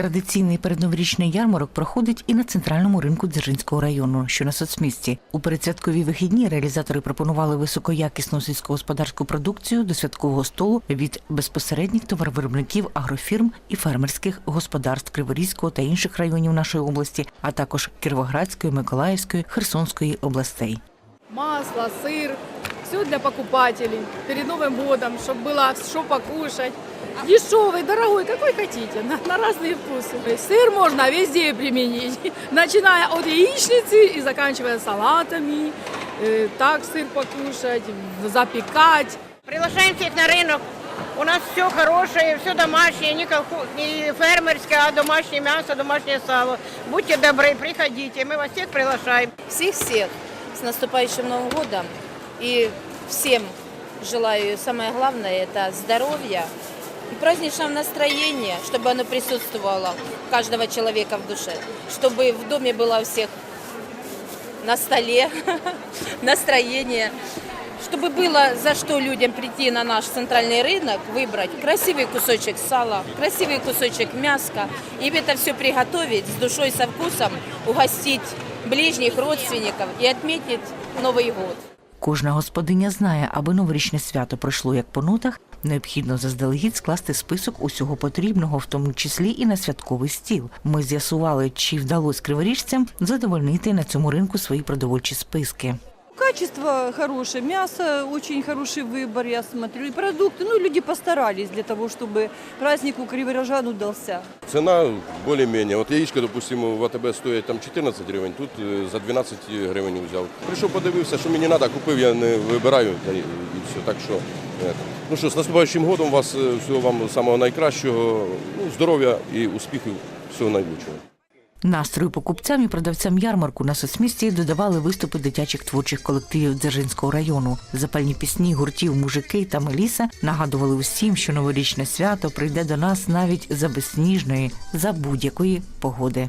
Традиційний передноворічний ярмарок проходить і на центральному ринку Дзержинського району, що на соцмісті. У передсвяткові вихідні реалізатори пропонували високоякісну сільськогосподарську продукцію до святкового столу від безпосередніх товаровиробників агрофірм і фермерських господарств Криворізького та інших районів нашої області, а також Кіровоградської, Миколаївської, Херсонської областей. масло, сыр, все для покупателей перед Новым годом, чтобы было что покушать. Дешевый, дорогой, какой хотите, на, на разные вкусы. Сыр можно везде применить, начиная от яичницы и заканчивая салатами. Э, так сыр покушать, запекать. Приглашаем всех на рынок. У нас все хорошее, все домашнее, не, колхо- не фермерское, а домашнее мясо, домашнее сало. Будьте добры, приходите, мы вас всех приглашаем. всех-всех с наступающим Новым годом. И всем желаю, самое главное, это здоровья и праздничного настроения, чтобы оно присутствовало у каждого человека в душе, чтобы в доме было у всех на столе настроение, чтобы было за что людям прийти на наш центральный рынок, выбрать красивый кусочек сала, красивый кусочек мяска, и это все приготовить с душой, со вкусом, угостить ближних, родственников и отметить Новый год. Кожна господиня знає, аби новорічне свято пройшло як по нотах, необхідно заздалегідь скласти список усього потрібного, в тому числі і на святковий стіл. Ми з'ясували, чи вдалося криворіжцям задовольнити на цьому ринку свої продовольчі списки Качество хорошее, мясо очень хороший выбор, я смотрю, и продукты. Ну, люди постарались для того, чтобы праздник у криворожан удался. Цена более-менее. Вот яичко, допустим, в АТБ стоїть там 14 гривень, тут е, за 12 гривень взяв. Прийшов, подивився, що мені треба, купив, я не вибираю та й і все. Так що, е, ну що, з наступаючим годом вас е, всього вам самого найкращого, ну, здоров'я і успіхів, всього найкращого. Настрою покупцям і продавцям ярмарку на соцмісті додавали виступи дитячих творчих колективів Дзержинського району. Запальні пісні гуртів мужики та Меліса нагадували усім, що новорічне свято прийде до нас навіть за безсніжної, за будь-якої погоди.